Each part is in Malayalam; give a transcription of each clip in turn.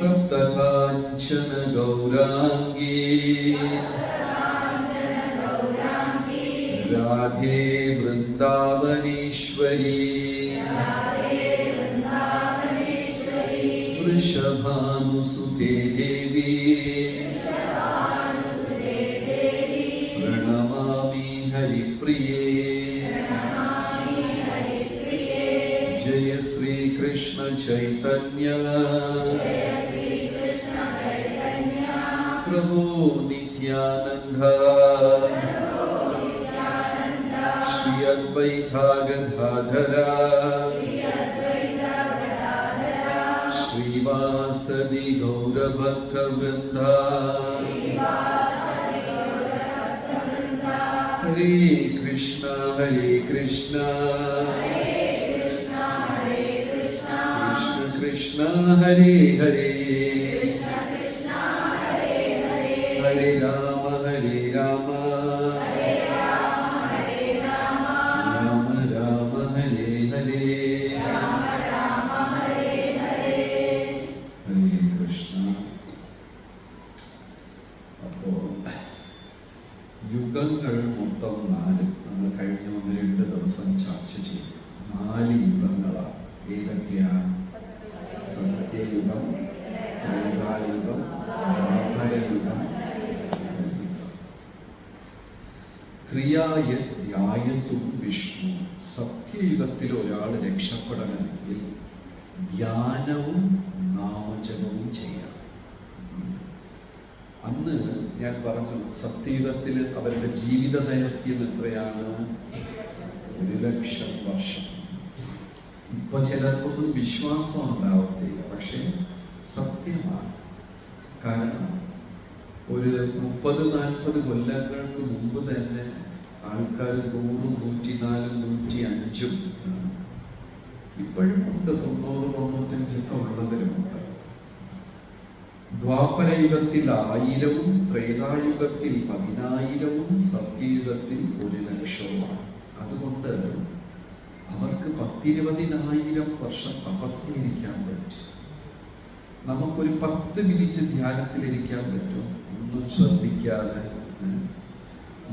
तप्तकाञ्चन गौराङ्गी राधे वृन्दावनेश्वरी वृषभानुसुते देवी ചൈതന്യ പ്രഭോ നിത്യാനന്ദ ശ്രീ അദ്വൈതാഗധാധര ശ്രീവാസദി ഗൗരഭക്തവൃന്ദ ഹരേ കൃഷ്ണ ഹരേ കൃഷ്ണ കൃഷ്ണ കൃഷ്ണ ഹരേ ഹരേ. ഹരേ രാമ ഹരേ രാമ. രാമ രാമ ഹരേ ഹരേ. ഹരേ കൃഷ്ണ. അപ്പോ യുഗങ്ങൾ മൊത്തം നാല് നമ്മൾ കഴിഞ്ഞ ഒന്ന് രണ്ട് ദിവസം ചർച്ച ചെയ്തു. നാല് യുഗങ്ങളാണ്. ഏതൊക്കെയാണ് സത്യയുഗം ത്രേതായുഗം ദ്വാപരയുഗം കലിയുഗം. ക്രിയായ ധ്യായത്തും വിഷ്ണു സത്യയുഗത്തിൽ ഒരാൾ രക്ഷപ്പെടണമെങ്കിൽ ധ്യാനവും നാമജപവും ചെയ്യണം. അന്ന് ഞാൻ പറഞ്ഞു സത്യയുഗത്തിൽ അവരുടെ ജീവിത ദൈർഘ്യം എത്രയാണ്? ഒരു ലക്ഷം വർഷം. ഇപ്പൊ ചിലർക്കൊന്നും വിശ്വാസം ഉണ്ടാവത്തില്ല പക്ഷെ സത്യമാണ്. കാരണം ഒരു മുപ്പത് നാൽപ്പത് കൊല്ലങ്ങൾക്ക് മുമ്പ് തന്നെ ആൾക്കാർ നൂറും നൂറ്റിനാലും നൂറ്റി അഞ്ചും ഇപ്പോഴും ഉണ്ട്. തൊണ്ണൂറ് തൊണ്ണൂറ്റഞ്ചൊക്കെ ഉള്ളതിലുമുണ്ട് ദ്വാപരയുഗത്തിൽ ആയിരവും ത്രേതായുഗത്തിൽ പതിനായിരവും സത്യയുഗത്തിൽ ഒരു ലക്ഷവുമാണ്. അതുകൊണ്ട് അവർക്ക് പത്തിരുപതിനായിരം വർഷം തപസ്സിരിക്കാൻ പറ്റും. നമുക്കൊരു പത്ത് മിനിറ്റ് ധ്യാനത്തിലിരിക്കാൻ പറ്റും. ഒന്നും ശ്രദ്ധിക്കാതെ.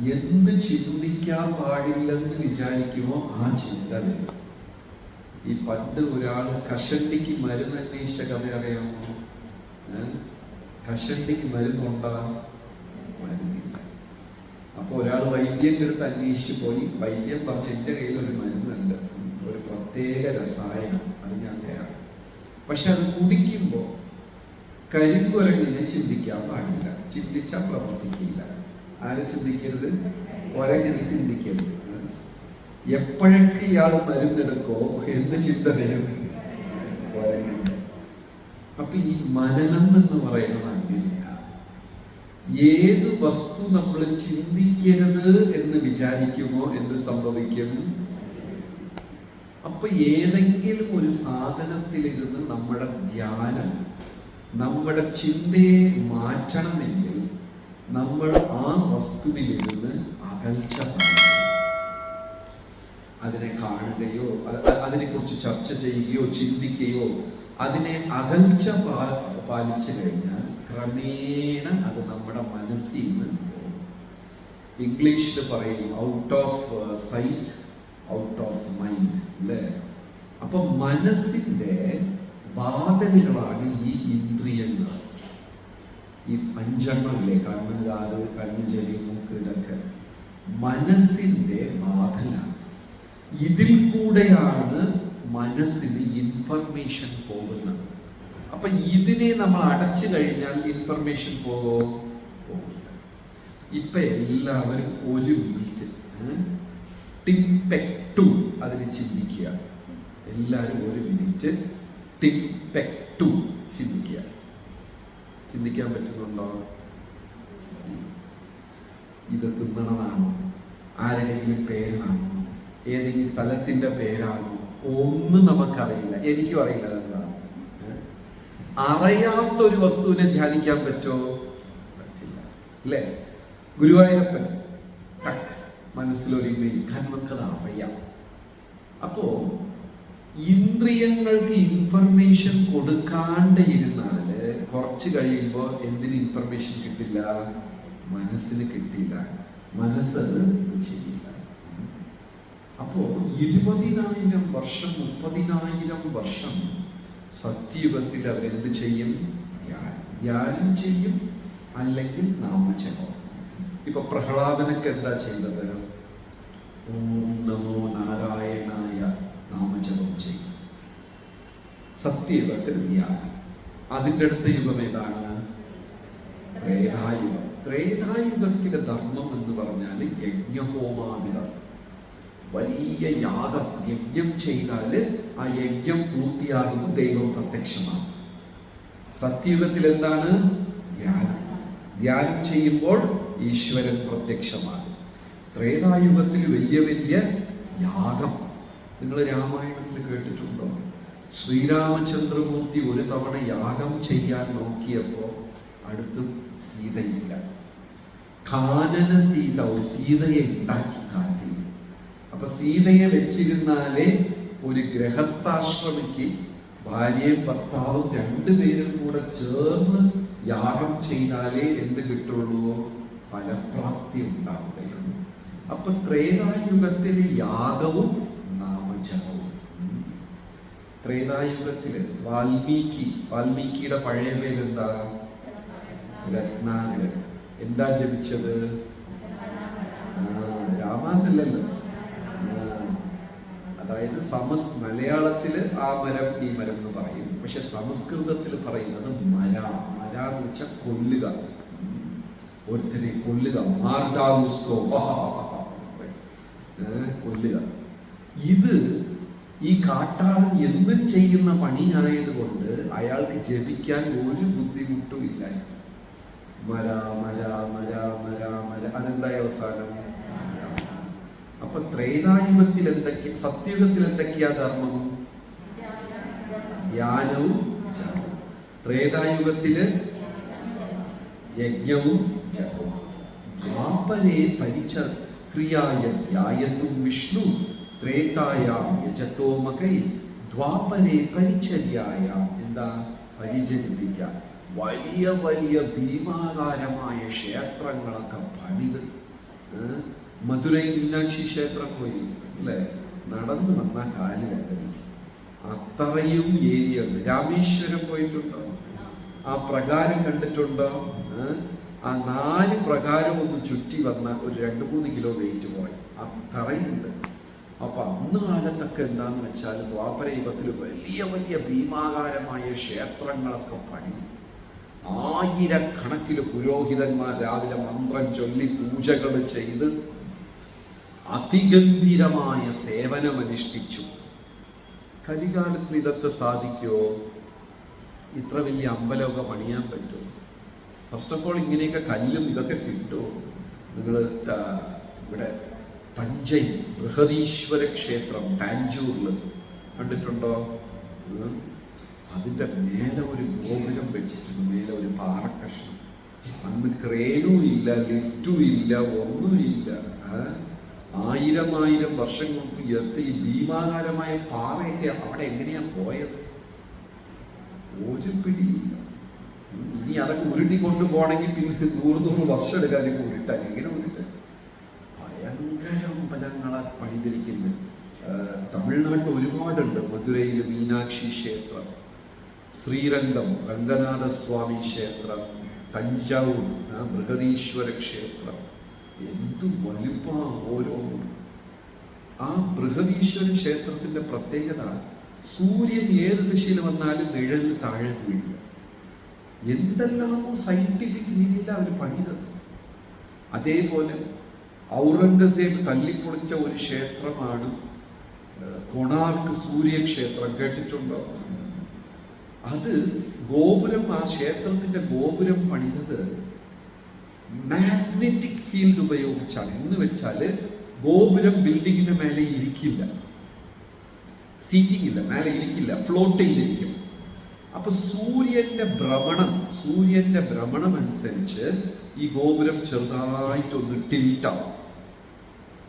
എന്ത് ചിന്തിക്കാൻ പാടില്ലെന്ന് വിചാരിക്കുമോ ആ ചിന്ത വരും. ഈ പണ്ട് ഒരാൾ കഷണ്ടിക്ക് മരുന്ന് അന്വേഷിച്ച കഥ അറിയാമോ? കഷണ്ടിക്ക് മരുന്നുണ്ടാ? മരുന്നില്ല. അപ്പൊ ഒരാൾ വൈദ്യന്റെ അടുത്ത് അന്വേഷിച്ചു പോയി. വൈദ്യൻ പറഞ്ഞു എന്റെ കയ്യിൽ ഒരു മരുന്നുണ്ട്. ഒരു പ്രത്യേക രസായനം. അത് ഞാൻ തരാം. പക്ഷെ അത് കുടിക്കുമ്പോൾ കരിങ്കുരങ്ങിനെ ചിന്തിക്കാൻ പാടില്ല. ചിന്തിച്ചാൽ പ്രവർത്തിക്കില്ല. ആരെ ചിന്തിക്കരുത്? ഒരങ്ങനെ ചിന്തിക്കരുത്. എപ്പോഴൊക്കെ ഇയാൾ മരുന്നെടുക്കോ? എന്ന് ചിന്ത വരും അപ്പൊ ഈ മനനം എന്ന് പറയുന്നത് അങ്ങനെയാണ് ഏത് വസ്തു നമ്മൾ ചിന്തിക്കരുത് എന്ന് വിചാരിക്കുമോ എന്ത് സംഭവിക്കും? അപ്പൊ ഏതെങ്കിലും ഒരു സാധനത്തിലിരുന്ന് നമ്മുടെ ധ്യാനം നമ്മുടെ ചിന്തയെ മാറ്റണമെങ്കിൽ നമ്മൾ ആ വസ്തുവിൽ നിന്ന് അകൽച്ച അതിനെ കാണുകയോ അതിനെ കുറിച്ച് ചർച്ച ചെയ്യുകയോ ചിന്തിക്കുകയോ അതിനെ അകൽച്ച പാലിച്ചു കഴിഞ്ഞാൽ ക്രമേണ അത് നമ്മുടെ മനസ്സിൽ നിന്ന് ഇംഗ്ലീഷിൽ പറയും out of sight out of mind അല്ലേ? അപ്പൊ മനസ്സിന്റെ വാദനകളാണ് ഈ ഇന്ദ്രിയങ്ങൾ. ഈ അഞ്ചെണ്ണമില്ലേ കണ്ണ് കാത് കണ്ണ് ചെവി മൂക്ക് ഇതൊക്കെ. മനസ്സിന്റെ വാദന ഇതിൽ കൂടെയാണ് മനസ്സിന് ഇൻഫർമേഷൻ പോകുന്നത്. അപ്പൊ ഇതിനെ നമ്മൾ അടച്ചു കഴിഞ്ഞാൽ ഇൻഫർമേഷൻ പോകോ പോകില്ല ഇപ്പൊ എല്ലാവരും ഒരു മിനിറ്റ് ടിംപെക്ടു അതിന് ചിന്തിക്കുക. എല്ലാവരും ഒരു മിനിറ്റ് ടിംപെക്ടു ചിന്തിക്കുക. ചിന്തിക്കാൻ പറ്റുന്നുണ്ടോ? ഇത് തിന്നണതാണോ ആരുടെയെങ്കിലും പേരാണോ? ഏതെങ്കിലും സ്ഥലത്തിന്റെ പേരാണോ? ഒന്നും നമുക്കറിയില്ല. എനിക്കും അറിയില്ല എന്താ? അറിയാത്തൊരു വസ്തുവിനെ ധ്യാനിക്കാൻ പറ്റോ? പറ്റില്ല. അല്ലേ? ഗുരുവായൂരപ്പൻ. മനസ്സിലൊരു ഇമേജ് കാരണം അറിയാം അപ്പോ ഇന്ദ്രിയങ്ങൾക്ക് ഇൻഫർമേഷൻ കൊടുക്കാണ്ട് ഇരുന്നാൽ കുറച്ച് കഴിയുമ്പോൾ എന്തിന് ഇൻഫർമേഷൻ കിട്ടില്ല? മനസ്സിന് കിട്ടില്ല മനസ്സത് ചെയ്യില്ല. അപ്പോ ഇരുപതിനായിരം വർഷം മുപ്പതിനായിരം വർഷം സത്യയുഗത്തിൽ അവരെന്ത് ചെയ്യും? ധ്യാനം. ചെയ്യും അല്ലെങ്കിൽ നാമജപം. ഇപ്പൊ പ്രഹ്ലാദനൊക്കെ എന്താ ചെയ്തത്? ഓം നമോ നാരായണായ നാമജപം ചെയ്യും. സത്യയുഗത്തിൽ ധ്യാനം. അതിന്റെ അടുത്ത യുഗം ഏതാണ്? ത്രേതായുഗം. ത്രേതായുഗത്തിലെ ധർമ്മം എന്ന് പറഞ്ഞാൽ യജ്ഞഹോമാദികൾ. വലിയ യാഗം. യജ്ഞം ചെയ്താൽ ആ യജ്ഞം പൂർത്തിയാകുന്നു ദൈവം പ്രത്യക്ഷമാണ് സത്യയുഗത്തിൽ എന്താണ് ധ്യാനം. ധ്യാനം ചെയ്യുമ്പോൾ ഈശ്വരൻ പ്രത്യക്ഷമാണ് ത്രേതായുഗത്തിൽ വലിയ വലിയ യാഗം. നിങ്ങൾ രാമായണത്തിൽ കേട്ടിട്ടുണ്ടോ? ശ്രീരാമചന്ദ്രമൂർത്തി ഒരു തവണ യാഗം ചെയ്യാൻ നോക്കിയപ്പോൾ അടുത്ത് സീതയില്ല. കാനന സീത സീതയെ ഉണ്ടാക്കി കാട്ടി അപ്പൊ സീതയെ വെച്ചിരുന്നാലേ ഒരു ഗൃഹസ്ഥാശ്രമിക്ക് ഭാര്യയും ഭർത്താവും രണ്ടുപേരും കൂടെ ചേർന്ന് യാഗം ചെയ്താലേ എന്ത് കിട്ടുള്ളൂ? ഫലപ്രാപ്തി ഉണ്ടാവുകയുള്ളൂ. അപ്പൊ ത്രേതായുഗത്തിലെ യാഗവും നാമജപവും. ഉം. ത്രേതായുഗത്തിൽ വാൽമീകി വാൽമീകിയുടെ പഴയ പേരെന്താ? രത്നാകരൻ. എന്താ ജപിച്ചത്? രാമാന്നല്ലല്ലോ. അതായത് സമസ് മലയാളത്തിൽ ആ മരം ഈ മരം എന്ന് പറയും. പക്ഷെ സംസ്കൃതത്തിൽ പറയുന്നത് മര. മര എന്ന് വെച്ചാൽ കൊല്ലുക. ഒരുത്തനെ കൊല്ലുക. മാർഡാമുസ്കോ. കൊല്ലുക. ഇത് ഈ കാട്ടാളൻ എന്നും ചെയ്യുന്ന പണിയായതുകൊണ്ട് അയാൾക്ക് ജപിക്കാൻ ഒരു ബുദ്ധിമുട്ടും ഇല്ലായിരുന്നു മര മര മര മര മര അതെന്തായ അവസാനം? അപ്പൊ ത്രൈതായുഗത്തിൽ എന്തൊക്കെ സത്യയുഗത്തിൽ എന്തൊക്കെയാ ധർമ്മം? ധ്യാനവും ത്രേതായുഗത്തിൽ യജ്ഞവും ദ്വാപരെ ധ്യായത്തും വിഷ്ണു ത്രേതായാം യജത്തോമകൈ ദ്വാപരെ പരിചര്യായാം എന്താ? പരിചരിപ്പിക്കാം. വലിയ വലിയ ഭീമാകാരമായ ക്ഷേത്രങ്ങളൊക്കെ പണിത്? മധുരൈ മീനാക്ഷി ക്ഷേത്രം പോയി അല്ലേ? നടന്നു വന്ന കാൽ വേദനിക്കും അത്രയും ഏരിയ രാമേശ്വരം പോയിട്ടുണ്ടോ? ആ പ്രകാരം കണ്ടിട്ടുണ്ടോ? ആ നാല് പ്രകാരം ഒന്ന് ചുറ്റി വന്ന ഒരു രണ്ട് മൂന്ന് കിലോ വെയിറ്റ് പോയി. അത്രയുണ്ട് അപ്പൊ അന്ന് കാലത്തൊക്കെ എന്താന്ന് വെച്ചാൽ ദ്വാപര യുഗത്തിൽ വലിയ വലിയ ഭീമാകാരമായ ക്ഷേത്രങ്ങളൊക്കെ പണി. ആയിരക്കണക്കിൽ പുരോഹിതന്മാർ രാവിലെ മന്ത്രം ചൊല്ലി പൂജകൾ ചെയ്ത് അതിഗംഭീരമായ സേവനമനുഷ്ഠിച്ചു. കലികാലത്തിൽ ഇതൊക്കെ സാധിക്കുമോ ഇത്ര വലിയ അമ്പലമൊക്കെ പണിയാൻ പറ്റുമോ? ഫസ്റ്റ് ഓഫ് ഓൾ ഇങ്ങനെയൊക്കെ കല്ലും ഇതൊക്കെ കിട്ടുമോ? നിങ്ങൾ ഇവിടെ തഞ്ചൈ ബൃഹദീശ്വര ക്ഷേത്രം ടാഞ്ചൂറിൽ കണ്ടിട്ടുണ്ടോ അതിന്റെ മേലെ ഒരു ഗോപുരം വെച്ചിട്ടുണ്ട്. മേലെ ഒരു പാറക്കഷ്ണം. അന്ന് ക്രേനും ഇല്ല ലിഫ്റ്റും ഇല്ല ഒന്നുമില്ല ആയിരം ആയിരം വർഷങ്ങൾക്ക് എത്തി ഈ ഭീമാകാരമായ പാറയൊക്കെ അവിടെ എങ്ങനെയാ പോയത്? ഒരു പിടിയില്ല. ഇനി അതൊക്കെ ഉരുട്ടി കൊണ്ടുപോകണമെങ്കിൽ പിന്നെ നൂറ് നൂറ് വർഷം എടുക്കാനും ഉരുട്ടാൻ എങ്ങനെ ഉരുട്ടാൻ? അമ്പലങ്ങളെ പണിതിരിക്കുന്നത് തമിഴ്നാട്ടിൽ ഒരുപാടുണ്ട്. മധുരയിൽ മീനാക്ഷി ക്ഷേത്രം ശ്രീരംഗം രംഗനാഥസ്വാമി ക്ഷേത്രം തഞ്ചാവൂർ ബൃഹദീശ്വര ക്ഷേത്രം. എന്തു വലുപ്പ ഓരോന്നും ആ ബൃഹദീശ്വര ക്ഷേത്രത്തിന്റെ പ്രത്യേകത സൂര്യൻ ഏത് ദിശയിൽ വന്നാലും നിഴലിൽ താഴെ വീഴുക. എന്തെല്ലാമോ സയന്റിഫിക് രീതിയിലാണ് അവർ പണിതത്. അതേപോലെ ഔറംഗസേബ് തല്ലിപ്പൊളിച്ച ഒരു ക്ഷേത്രമാണ് കൊണാർക്ക് സൂര്യക്ഷേത്രം കേട്ടിട്ടുണ്ടോ? അത് ഗോപുരം ആ ക്ഷേത്രത്തിന്റെ ഗോപുരം പണിതത് മാഗ്നറ്റിക് ഫീൽഡ് ഉപയോഗിച്ചാണ്. എന്ന് വെച്ചാൽ ഗോപുരം ബിൽഡിങ്ങിന്റെ മേലെ ഇരിക്കില്ല. സീറ്റിംഗ് ഇല്ല മേലെ ഇരിക്കില്ല ഫ്ലോട്ട് ചെയ്തിരിക്കും അപ്പൊ സൂര്യന്റെ ഭ്രമണം സൂര്യന്റെ ഭ്രമണം അനുസരിച്ച് ഈ ഗോപുരം ചെറുതായിട്ടൊന്ന് ടിൽറ്റാവും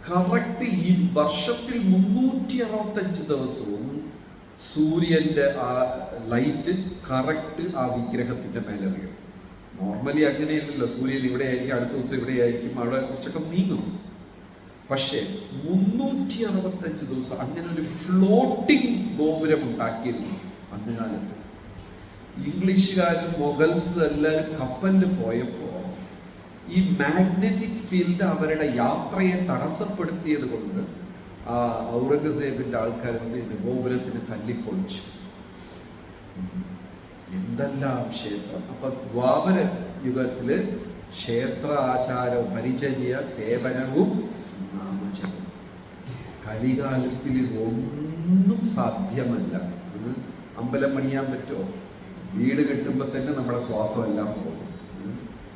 കറക്റ്റ് ഈ വർഷത്തിൽ മുന്നൂറ്റി അറുപത്തഞ്ച് ദിവസവും സൂര്യന്റെ ആ ലൈറ്റ് കറക്റ്റ് ആ വിഗ്രഹത്തിന്റെ മേലെ നോർമലി അങ്ങനെയല്ലല്ലോ. സൂര്യൻ ഇവിടെ ആയിരിക്കും അടുത്ത ദിവസം ഇവിടെ ആയിരിക്കും അവിടെ കുറച്ചൊക്കെ നീങ്ങും പക്ഷേ മുന്നൂറ്റി അറുപത്തഞ്ച് ദിവസം അങ്ങനെ ഒരു ഫ്ലോട്ടിംഗ് ഗോപുരം ഉണ്ടാക്കിയിരുന്നു അന്ന് കാലത്ത് ഇംഗ്ലീഷുകാരും മൊഗൽസ് എല്ലാവരും കപ്പലിൽ പോയപ്പോ ഈ മാഗ്നറ്റിക് ഫീൽഡ് അവരുടെ യാത്രയെ തടസ്സപ്പെടുത്തിയത് കൊണ്ട് ആ ഔറംഗസേബിന്റെ ആൾക്കാർ വന്ന് ഇതിന് ഗോപുരത്തിന് തല്ലിപ്പൊളിച്ചു. എന്തെല്ലാം ക്ഷേത്രം? അപ്പൊ ദ്വാപര യുഗത്തിൽ ക്ഷേത്ര ആചാരവും പരിചര്യ സേവനവും നാമജപം കലികാലത്തിൽ ഇതൊന്നും സാധ്യമല്ല. അമ്പലം പണിയാൻ പറ്റുമോ? വീട് കെട്ടുമ്പോൾ തന്നെ നമ്മുടെ ശ്വാസം എല്ലാം പോകും.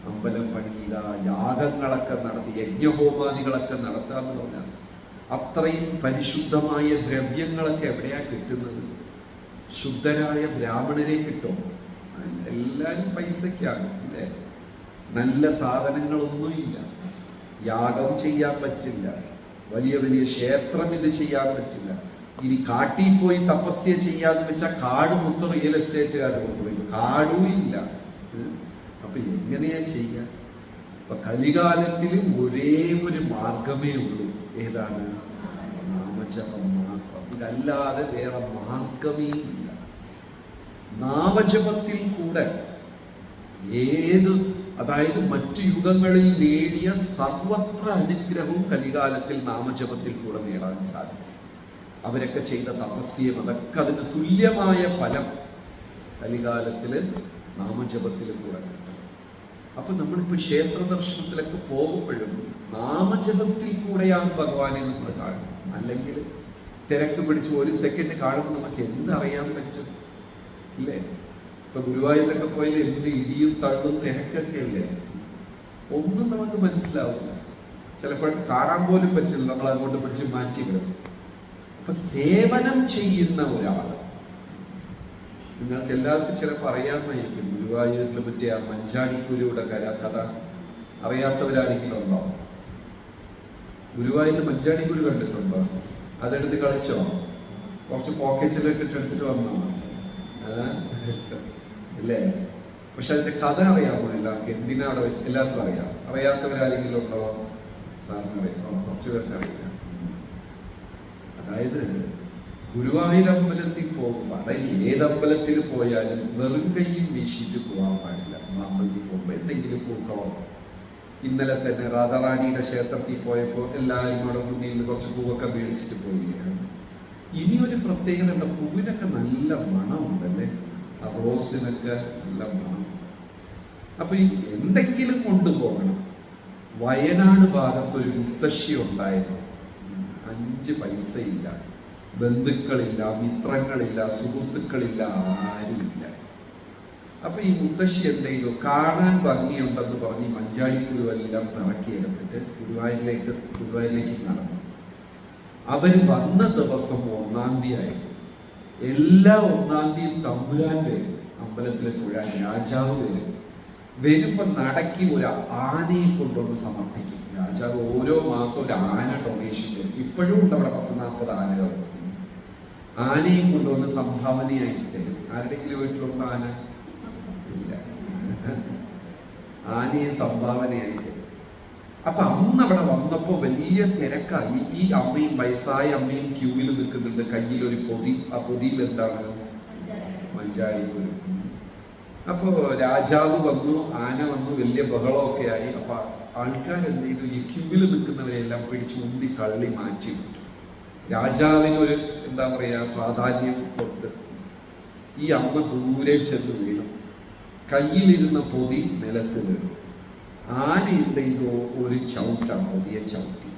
അമ്പലം പണിയുക യാഗങ്ങളൊക്കെ നടത്തി യജ്ഞഹോമാദികളൊക്കെ നടത്താന്ന് പറഞ്ഞാൽ അത്രയും പരിശുദ്ധമായ ദ്രവ്യങ്ങളൊക്കെ എവിടെയാ കിട്ടുന്നത്? ശുദ്ധരായ ബ്രാഹ്മണരെ കിട്ടും. എല്ലാവരും പൈസയ്ക്കാണ് അല്ലേ? നല്ല സാധനങ്ങളൊന്നുമില്ല യാഗം ചെയ്യാൻ പറ്റില്ല. വലിയ വലിയ ക്ഷേത്രം ഇത് ചെയ്യാൻ പറ്റില്ല. ഇനി കാട്ടിൽ പോയി തപസ്യ ചെയ്യാന്ന് വെച്ചാൽ കാട് മൊത്തം റിയൽ എസ്റ്റേറ്റുകാർ കൊണ്ടുപോയി. കാടും ഇല്ല. അപ്പൊ എങ്ങനെയാ ചെയ്യുക? അപ്പൊ കലികാലത്തിൽ ഒരേ ഒരു മാർഗമേ ഉള്ളൂ. ഏതാണ്? നാമജപം മാത്രം. ഇതല്ലാതെ വേറെ മാർഗമേ ഇല്ല. നാമജപത്തിൽ കൂടെ ഏത് അതായത് മറ്റു യുഗങ്ങളിൽ നേടിയ സർവത്ര അനുഗ്രഹവും കലികാലത്തിൽ നാമജപത്തിൽ കൂടെ നേടാൻ സാധിക്കും. അവരൊക്കെ ചെയ്ത തപസ്യം അതൊക്കെ അതിന് തുല്യമായ ഫലം കലികാലത്തിൽ നാമജപത്തിൽ കൂടെ അപ്പൊ നമ്മളിപ്പോ ക്ഷേത്ര ദർശനത്തിലൊക്കെ പോകുമ്പോഴും നാമജപത്തിൽ കൂടെയാണ് ഭഗവാനെ നമ്മൾ കാണുന്നത്. അല്ലെങ്കിൽ തിരക്ക് പിടിച്ച് ഒരു സെക്കൻഡ് കാണുമ്പോൾ നമുക്ക് എന്തറിയാൻ പറ്റും? ഇല്ലേ? ഇപ്പൊ ഗുരുവായൂരിലൊക്കെ പോയാൽ എന്ത് ഇടിയും തള്ളും തിരക്കൊക്കെ അല്ലേ ഒന്നും നമുക്ക് മനസ്സിലാവില്ല ചിലപ്പോൾ കാണാൻ പോലും പറ്റില്ല. നമ്മൾ അങ്ങോട്ട് പിടിച്ച് മാറ്റി വിടും അപ്പൊ സേവനം ചെയ്യുന്ന ഒരാൾ നിങ്ങൾക്ക് എല്ലാവർക്കും ചിലപ്പോൾ അറിയാമായിരിക്കും ഗുരുവായൂരിൽ പറ്റിയ ആ മഞ്ചാടിക്കുരുയുടെ കര കഥ അറിയാത്തവരാരെങ്കിലും ഉണ്ടോ ഗുരുവായൂരിൽ മഞ്ചാടിക്കുരു കണ്ടിട്ടുണ്ടോ? അതെടുത്ത് കളിച്ചോ? കുറച്ച് പോക്കറ്റിലൊക്കെ ഇട്ട് എടുത്തിട്ട് വന്നോ? അല്ലേ പക്ഷെ അതിന്റെ കഥ അറിയാമോ എല്ലാവർക്കും? എന്തിനാ അവിടെ വെച്ച്? എല്ലാവർക്കും അറിയാം. അറിയാത്തവരാരെങ്കിലും ഉണ്ടോ സാറിന് അറിയാം. കുറച്ച് പേർക്ക് അറിയില്ല അതായത് ഗുരുവായൂർ അമ്പലത്തിൽ പോകുമ്പോൾ അതായത് ഏത് അമ്പലത്തിൽ പോയാലും വെറും കൈയും വീശിയിട്ട് പോകാൻ പാടില്ല. അമ്പലത്തിൽ പോകുമ്പോൾ എന്തെങ്കിലും പൂക്കളോ ഇന്നലെ തന്നെ രാധാറാണിയുടെ ക്ഷേത്രത്തിൽ പോയപ്പോൾ എല്ലാവരും അവിടെ മുന്നിൽ നിന്ന് കുറച്ച് പൂവൊക്കെ മേടിച്ചിട്ട് പോവുകയാണ്. ഇനി ഒരു പ്രത്യേകത പൂവിനൊക്കെ നല്ല മണമുണ്ടല്ലേ? ആ റോസിനൊക്കെ നല്ല മണം. അപ്പൊ എന്തെങ്കിലും കൊണ്ടുപോകണം. വയനാട് ഭാഗത്ത് ഒരു മുത്തശ്ശി ഉണ്ടായിരുന്നു. അഞ്ച് പൈസ ഇല്ല ബന്ധുക്കളില്ല മിത്രങ്ങളില്ല സുഹൃത്തുക്കളില്ല ആരുമില്ല. അപ്പൊ ഈ മുത്തശ്ശി എന്തെങ്കിലും കാണാൻ ഭംഗിയുണ്ടെന്ന് പറഞ്ഞ് മഞ്ചാടിക്കുരുവെല്ലാം പിറക്കിയെടുത്തിട്ട് ഗുരുവായൂരിലേക്ക് ഗുരുവായൂരിലേക്ക് നടന്നു. അവർ വന്ന ദിവസം ഒന്നാം തീയതി എല്ലാ ഒന്നാം തീയതി തമ്പുരാൻ വരും. അമ്പലത്തിലെ തൊഴാൻ രാജാവ് വരും. വരുമ്പോ നടക്കി ഒരു ആനയെ കൊണ്ടുവന്ന് സമർപ്പിക്കും. രാജാവ് ഓരോ മാസവും ഒരു ആന ഡൊണേഷൻ തരും ഇപ്പോഴും ഉണ്ട് അവിടെ പത്ത് നാൽപ്പത് ആനകൾ ആനയും കൊണ്ടുവന്ന് സംഭാവനയായിട്ട് തരും. ആരുടെങ്കിലും വീട്ടിലുള്ള ആന? ഇല്ല. ആനയെ സംഭാവനയായി തരും. അപ്പൊ അന്ന് അവിടെ വന്നപ്പോ വലിയ തിരക്കായി. ഈ അമ്മയും വയസ്സായ അമ്മയും ക്യൂവിൽ നിൽക്കുന്നുണ്ട്. കയ്യിൽ ഒരു പൊതി. ആ പൊതിയിൽ എന്താണ്? മഞ്ചാടി കുരു അപ്പോ രാജാവ് വന്നു ആന വന്നു വലിയ ബഹളമൊക്കെ ആയി. അപ്പൊ ആൾക്കാർ എന്ത് ചെയ്തു? ഈ ക്യൂവിൽ നിൽക്കുന്നവരെല്ലാം പിടിച്ച് ഉന്തി തള്ളി മാറ്റി വിട്ടു. രാജാവിനൊരു എന്താ പറയാ പ്രാധാന്യം കൊടുത്ത് ഈ അമ്മ ദൂരെ ചെന്ന് വീണു. കയ്യിലിരുന്ന പൊതി നിലത്ത് വീണു. ആന ഒരു ചവിട്ട പൊതിയെ ചവിട്ടി.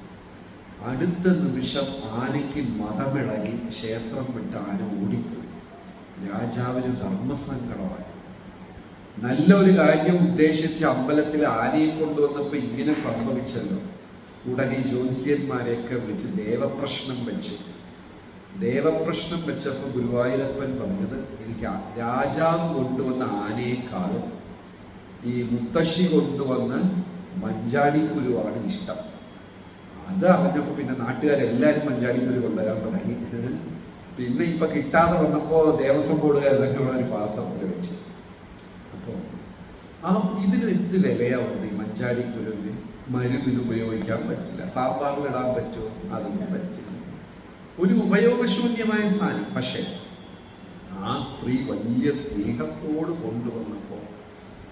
അടുത്ത നിമിഷം ആനയ്ക്ക് മതമിളകി ക്ഷേത്രം വിട്ട് ആന ഓടിപ്പോയി. രാജാവിന് ധർമ്മസങ്കടമായി. നല്ലൊരു കാര്യം ഉദ്ദേശിച്ച് അമ്പലത്തിൽ ആനയെ കൊണ്ടുവന്നപ്പോൾ ഇങ്ങനെ സംഭവിച്ചല്ലോ. ഉടനെ ജ്യോത്സ്യന്മാരെയൊക്കെ വിളിച്ച് ദേവപ്രശ്നം വെച്ചു. ദേവപ്രശ്നം വെച്ചപ്പോൾ ഗുരുവായൂരപ്പൻ പറഞ്ഞത് എനിക്ക് രാജാവ് കൊണ്ടുവന്ന ആനയെക്കാളും ഈ മുത്തശ്ശി കൊണ്ടുവന്ന മഞ്ചാടി കുരുവാണ് ഇഷ്ടം. അത് അറിഞ്ഞപ്പോൾ പിന്നെ നാട്ടുകാരെല്ലാവരും മഞ്ചാടി കുരു കൊണ്ടുവരാൻ തുടങ്ങി. പിന്നെ ഇപ്പൊ കിട്ടാതെ വന്നപ്പോൾ ദേവസ്വം ബോർഡുകാരൊക്കെ ഒരു പാത്രത്തിൽ വെച്ച്. അപ്പോൾ ആ ഇതിന് എന്ത് വിലയാവുന്നത് ഈ മഞ്ചാടി കുരുവിന്? മരുന്നിന് ഉപയോഗിക്കാൻ പറ്റില്ല. സാമ്പാറിൽ ഇടാൻ പറ്റുമോ? അതൊന്നും പറ്റില്ല. ഒരു ഉപയോഗശൂന്യമായ സാധനം. പക്ഷേ ആ സ്ത്രീ വലിയ സ്നേഹത്തോട് കൊണ്ടുവന്നപ്പോൾ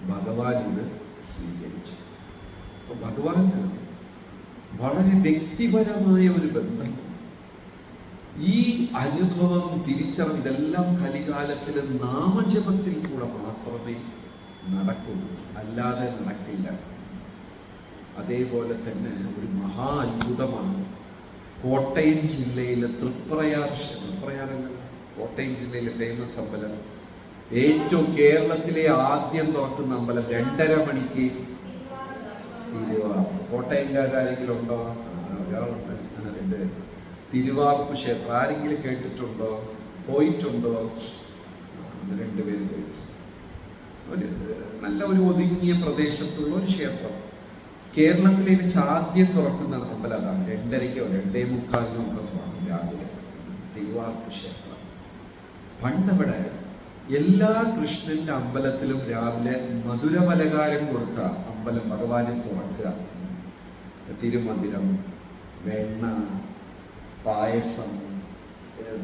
ഭഗവാൻ ഇത് സ്വീകരിച്ചു. അപ്പൊ ഭഗവാന് വളരെ വ്യക്തിപരമായ ഒരു ബന്ധം. ഈ അനുഭവം തിരിച്ചറിവ് ഇതെല്ലാം കലികാലത്തിൽ നാമജപത്തിൽ കൂടെ മാത്രമേ നടക്കുള്ളൂ. അല്ലാതെ നടക്കില്ല. അതേപോലെ തന്നെ ഒരു മഹാ അത്ഭുതമാണ് കോട്ടയം ജില്ലയിലെ തൃപ്രയാർ തൃപ്രയാർ കോട്ടയം ജില്ലയിലെ ഫേമസ് അമ്പലം. ഏറ്റവും കേരളത്തിലെ ആദ്യം തുറക്കുന്ന അമ്പലം രണ്ടര മണിക്ക് തിരുവാർപ്പ് കോട്ടയംകാരെങ്കിലും ഉണ്ടോ? ഒരാളുണ്ട്. തിരുവാർപ്പ് ക്ഷേത്രം. ആരെങ്കിലും കേട്ടിട്ടുണ്ടോ? പോയിട്ടുണ്ടോ? രണ്ടുപേരും പോയിട്ടുണ്ട് ഒരു നല്ല ഒരു ഒതുങ്ങിയ പ്രദേശത്തുള്ള ഒരു ക്ഷേത്രം. കേരളത്തിലെ വെച്ച് ആദ്യം തുറക്കുന്ന അമ്പലം അതാണ് രണ്ടരയ്ക്കോ രണ്ടേ മുക്കാലിനോ ഒക്കെ തുറക്കും രാവിലെ. തിരുവാർപ്പ് ക്ഷേത്രം. പണ്ടവിടെ എല്ലാ കൃഷ്ണന്റെ അമ്പലത്തിലും രാവിലെ മധുരപലകാരം കൊടുത്ത അമ്പലം ഭഗവാനെ തുറക്കുക. തിരുമന്ദിരം വെണ്ണ പായസം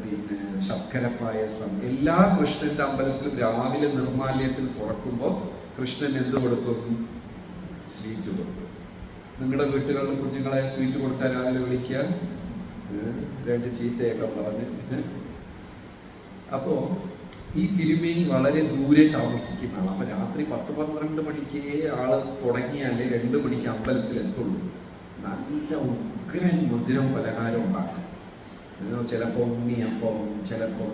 പിന്നെ ശർക്കര പായസം എല്ലാ കൃഷ്ണന്റെ അമ്പലത്തിലും രാവിലെ നിർമാല്യത്തിൽ തുറക്കുമ്പോൾ കൃഷ്ണൻ എന്ത് കൊടുക്കും? സ്വീറ്റ് കൊടുക്കും. നിങ്ങളുടെ വീട്ടുകളിൽ കുഞ്ഞുങ്ങളെ സ്വീറ്റ് കൊടുത്താൽ രാവിലെ വിളിക്കാൻ. രണ്ട് ചീത്തയൊക്കെ പറഞ്ഞ്. അപ്പോ ഈ തിരുമേനി വളരെ ദൂരെ താമസിക്കുന്ന ആളാണ് അപ്പൊ രാത്രി പത്ത് പന്ത്രണ്ട് മണിക്ക് ആൾ തുടങ്ങിയാലേ രണ്ട് മണിക്ക് അമ്പലത്തിൽ എത്തുള്ളൂ. നല്ല ഉഗ്രൻ മധുരം പലഹാരം ഉണ്ടാക്കും. ചിലപ്പോ ഉണ്ണിയപ്പം ചിലപ്പം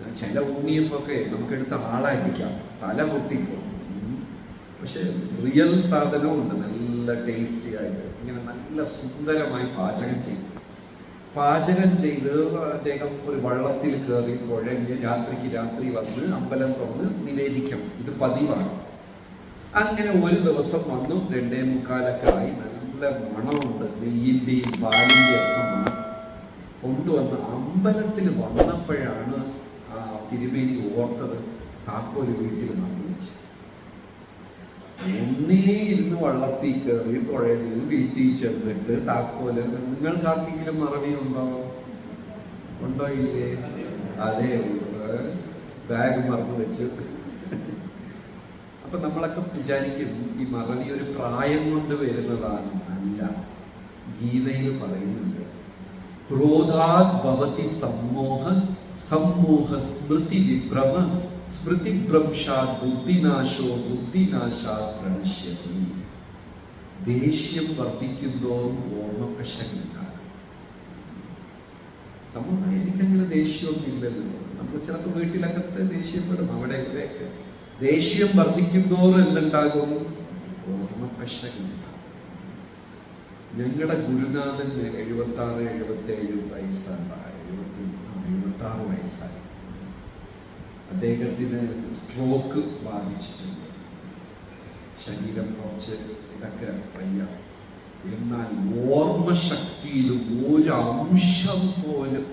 ഏഹ് ചില ഉണ്ണിയപ്പൊക്കെ നമുക്കെടുത്ത ആളായിരിക്കാം തല പൊട്ടിപ്പോ പക്ഷെ റിയൽ സാധനവും ഉണ്ട് നല്ല ടേസ്റ്റി ആയിട്ട് ഇങ്ങനെ നല്ല സുന്ദരമായി പാചകം ചെയ്തു. പാചകം ചെയ്ത് അദ്ദേഹം ഒരു വള്ളത്തിൽ കയറി തുഴഞ്ഞ് രാത്രിക്ക് രാത്രി വന്ന് അമ്പലം തുറന്ന് നിവേദിക്കണം. ഇത് പതിവാണ്. അങ്ങനെ ഒരു ദിവസം വന്നു. രണ്ടേ മുക്കാലൊക്കെ ആയി. നല്ല മണമുണ്ട്. നെയ്യിന്റെയും പാലിന്റെയും ഒക്കെ മണം. കൊണ്ടുവന്ന് അമ്പലത്തിൽ വന്നപ്പോഴാണ് തിരുമേനി ഓർത്തത് താക്കോൽ വീട്ടിൽ നന്ദി ഒന്നേ ഇരുന്ന് വള്ളത്തിൽ കയറി പുഴയിൽ വീട്ടിൽ ചെന്നിട്ട് താക്കോൽ നിങ്ങൾക്ക് ആർക്കെങ്കിലും മറവി ഉണ്ടോ ഇല്ലേ? അതേ ബാഗ് മറന്നു വെച്ച്. അപ്പൊ നമ്മളൊക്കെ വിചാരിക്കും ഈ മറവി ഒരു പ്രായം കൊണ്ട് വരുന്നതാണ്. അല്ല ഗീതയിൽ പറയുന്നുണ്ട്. ക്രോധാത് ഭവതി സമ്മോഹ സമ്മോഹ സ്മൃതി വിഭ്രമ സ്മൃതി ഭ്രംശാത് ബുദ്ധിനാശോ ബുദ്ധിനാശാ പ്രണശ്യതി. ദേഷ്യം വർദ്ധിക്കുന്നതോറും ഓർമ്മക്കശങ്ങളുണ്ടാകും നമ്മൾ എനിക്കങ്ങനെ ദേഷ്യമൊന്നും ഇല്ലല്ലോ നമ്മൾ ചിലപ്പോൾ വീട്ടിലകത്ത് ദേഷ്യപ്പെടും അവിടെ ഇവിടെയൊക്കെ. ദേഷ്യം വർദ്ധിക്കുന്നോറും എന്തുണ്ടാകും? ഓർമ്മക്കശങ്ങളുണ്ടാകും ഞങ്ങളുടെ ഗുരുനാഥന് എഴുപത്തി ആറ് എഴുപത്തി ഏഴ് വയസ്സാണ് എഴുപത്തി എഴുപത്തി ആറ് വയസ്സായി അദ്ദേഹത്തിന് സ്ട്രോക്ക് ബാധിച്ചിട്ടുണ്ട്. ശരീരം കുറച്ച് ഇതൊക്കെ വയ്യ. എന്നാൽ ഓർമ്മശക്തിയിലും ഒരു അംശം പോലും.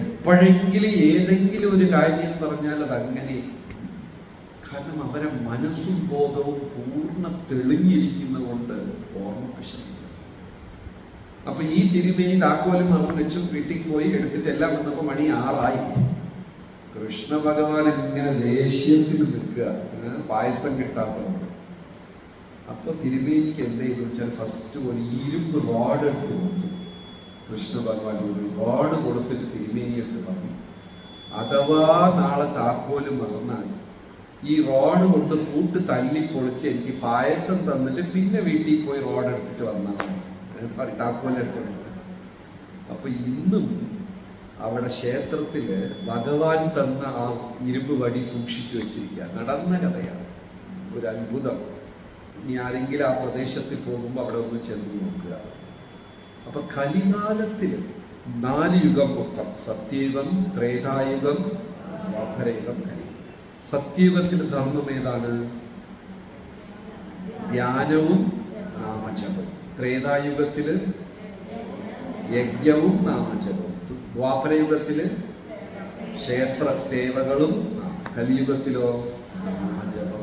എപ്പോഴെങ്കിലും ഏതെങ്കിലും ഒരു കാര്യം പറഞ്ഞാൽ അത് അങ്ങനെ കാരണം അവരെ മനസ്സും ബോധവും പൂർണ തെളിഞ്ഞിരിക്കുന്നതുകൊണ്ട് ഓർമ്മപ്പിശമില്ല അപ്പൊ ഈ തിരുമേനി താക്കോലും മറന്നു വെച്ചു വീട്ടിൽ പോയി എടുത്തിട്ട് എല്ലാം വന്നപ്പോ മണി ആറായി. കൃഷ്ണ ഭഗവാൻ ഇങ്ങനെ ദേഷ്യത്തിൽ നിൽക്കുക പായസം കിട്ടാത്തതുകൊണ്ട് അപ്പൊ തിരുമേനിക്ക് എന്ത് ചെയ്തു? വെച്ചാൽ ഫസ്റ്റ് ഒരു ഇരുമ്പ് റോഡ് എടുത്ത് കൊടുത്തു. കൃഷ്ണ ഭഗവാൻ ഒരു റോഡ് കൊടുത്തിട്ട് തിരുമേനി എടുത്ത് പറഞ്ഞു. അഥവാ നാളെ താക്കോൽ മറന്നാൽ ഈ റോഡ് കൊണ്ട് കൂട്ട് തല്ലി പൊളിച്ച് എനിക്ക് പായസം തന്നിട്ട് പിന്നെ വീട്ടിൽ പോയി റോഡ് എടുത്തിട്ട് വന്നാൽ താക്കോലെടുത്തു അപ്പൊ ഇന്നും അവിടെ ക്ഷേത്രത്തിൽ ഭഗവാൻ തന്ന ആ ഇരുമ്പ് വടി സൂക്ഷിച്ചു വെച്ചിരിക്കുക നടന്ന കഥയാണ്. ഒരു അത്ഭുതം. ഇനി ആരെങ്കിലും ആ പ്രദേശത്തിൽ പോകുമ്പോൾ അവിടെ ഒന്ന് ചെന്ന് നോക്കുക. അപ്പൊ കലികാലത്തിൽ നാല് യുഗം മൊത്തം. സത്യയുഗം ത്രേതായുഗം വാഭരയുഗം കലി സത്യയുഗത്തിൽ ധർമ്മം ഏതാണ്? ധ്യാനവും നാമജപവും. ത്രേതായുഗത്തിൽ യജ്ഞവും നാമജപവും. ദ്വാപരയുഗത്തിൽ ക്ഷേത്ര സേവകളും കലിയുഗത്തിലോ ജപം.